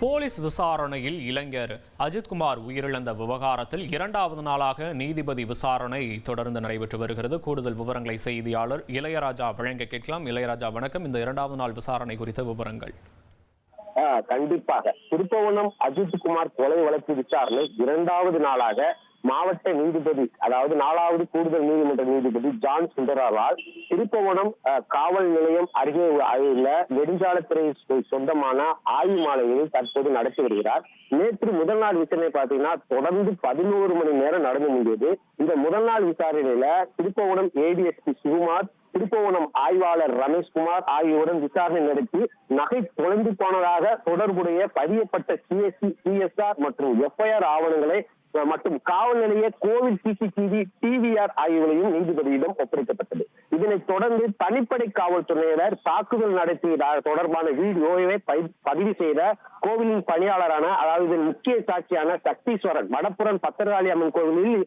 Police விசாரணையில் இளைஞர் அஜித்குமார் உயிரிழந்த விவகாரத்தில் இரண்டாவது நாளாக நீதிபதி விசாரணை தொடர்ந்து நடைபெற்று வருகிறது. கூடுதல் விவரங்களை செய்தியாளர் இளையராஜா வழங்க கேட்கலாம். இளையராஜா வணக்கம். இந்த இரண்டாவது நாள் விசாரணை குறித்த விவரங்கள். கண்டிப்பாக. திருப்பவனம் அஜித் குமார் கொலை வழக்கு விசாரணை இரண்டாவது நாளாக மாவட்ட நீதிபதி அதாவது நாலாவது கூடுதல் நீதிமன்ற நீதிபதி ஜான் சுந்தராவால் திருப்பவனம் காவல் நிலையம் அருகே உள்ள நெடுஞ்சாலத்துறை சொந்தமான ஆய்வு மாலையை தற்போது நடத்தி வருகிறார். நேற்று முதல் நாள் விசாரணை பார்த்தீங்கன்னா தொடர்ந்து பதினோரு மணி நேரம் நடந்து முடிந்தது. இந்த முதல் நாள் விசாரணையில திருப்பவனம் ஏடிஎஸ்பி சுகுமார் திருப்பவனம் ஆய்வாளர் ரமேஷ்குமார் ஆகியோருடன் விசாரணை நடத்தி நகை தொலைந்து போனதாக தொடர்புடைய பதியப்பட்ட சிஎஸ்சி சிஎஸ்ஆர் மற்றும் எஃப்ஐஆர் ஆவணங்களை மற்றும் காவல் நிலைய கோவில் சிசிடிவி டிவிஆர் ஆகியவர்களையும் நீதிபதியிடம் ஒப்படைக்கப்பட்டது. இதனைத் தொடர்ந்து தனிப்படை காவல்துறையினர் தாக்குதல் நடத்திய தொடர்பான வீடியோவை பதிவு செய்த கோவிலின் பணியாளரான அதாவது முக்கிய சாட்சியான சக்தீஸ்வரன் வடப்புறம் பத்திரகாளி அம்மன் கோவிலில்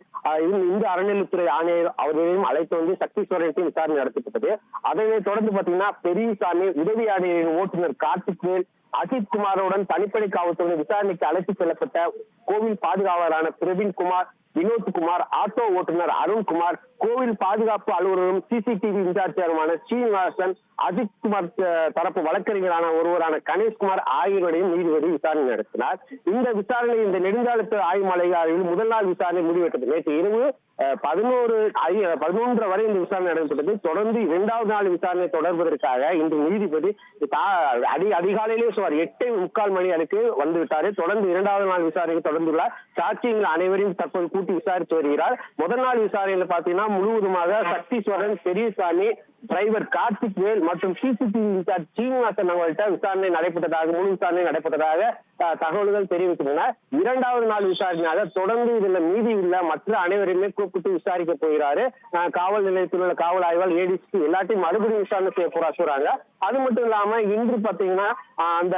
இந்த- அறநிலைத்துறை ஆணையர் அவர்களையும் அழைத்து வந்து சக்தீஸ்வரனுக்கு விசாரணை நடத்தப்பட்டது. அதனைத் தொடர்ந்து பாத்தீங்கன்னா பெரியசாமி உதவி ஆணையரின் ஓட்டுநர் கார்த்திக்வேல் அஜித் குமாருடன் தனிப்படை காவல்துறை விசாரணைக்கு அழைத்து செல்லப்பட்ட கோவில் பாதுகாவலரான பிரவீன் குமார் வினோத்குமார் ஆட்டோ ஓட்டுநர் அருண்குமார் கோவில் பாதுகாப்பு அலுவலரும் சிசிடிவி இன்சார்ஜருமான ஸ்ரீனிவாசன் அஜித் குமார் தரப்பு வழக்கறிஞரான ஒருவரான கணேஷ்குமார் ஆகியோரையும் நீதிபதி விசாரணை நடத்தினார். இந்த விசாரணை இந்த நெடுஞ்சாலத்து ஆய்வு முதல் நாள் விசாரணை முடிவெட்டது. நேற்று இரவு பதினோரு பதினொன்று வரை இந்த விசாரணை நடைபெற்றது. தொடர்ந்து இரண்டாவது நாள் விசாரணை தொடர்வதற்காக இன்று நீதிபதி தா- அடி அதிகாலையிலே சுமார் எட்டு முக்கால் மணி அளவுக்கு வந்து விட்டாரு தொடர்ந்து இரண்டாவது நாள் விசாரணை தொடர்ந்துள்ளார் சாட்சியங்கள் அனைவரையும் தற்போது கூட்டி விசாரித்து வருகிறார். முதல் நாள் விசாரணையில பாத்தீங்கன்னா முழுவதுமாக சக்தீஸ்வரன் பெரியசாமி டிரைவர் கார்த்திக் வேல் மற்றும் சிசிடிவி இன்சார்ஜ் சீனிவாசன் அவங்கள்ட்ட விசாரணை நடைபெற்றதாக முழு விசாரணை நடைபெற்றதாக தகவல்கள் தெரிவிக்கின்றன. இரண்டாவது நாள் விசாரணையாக தொடர்ந்து இதுல மீதி உள்ள மற்ற அனைவரையுமே கூப்பிட்டு விசாரிக்க போகிறாரு. அஹ், காவல் நிலையத்தில் உள்ள காவல் ஆய்வாளர் ஏடிசி எல்லாத்தையும் மறுபடியும் விசாரணை செய்ய போறா சொல்றாங்க. அது மட்டும் இல்லாம இன்று பாத்தீங்கன்னா அந்த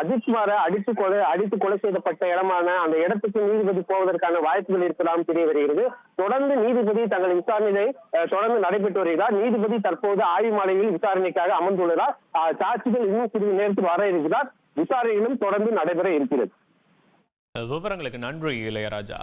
அஜித்மாரை அடித்து கொலை அடித்து கொலை செய்யப்பட்ட இடமான அந்த இடத்துக்கு நீதிபதி போவதற்கான வாய்ப்புகள் இருக்கலாம் தெரிய வருகிறது. தொடர்ந்து நீதிபதி தங்கள் விசாரணையை தொடர்ந்து நடைபெற்று வருகிறார். நீதிபதி தற்போது ஆய்வு மாலையில் விசாரணைக்காக அமர்ந்துள்ளதால் சாட்சிகள் இன்னும் சிறிது நேரத்தில் வர இருக்கிறார் விசாரணைகளும் தொடர்ந்து நடைபெற இருக்கிறது. விவரங்களுக்கு நன்றி இளையராஜா.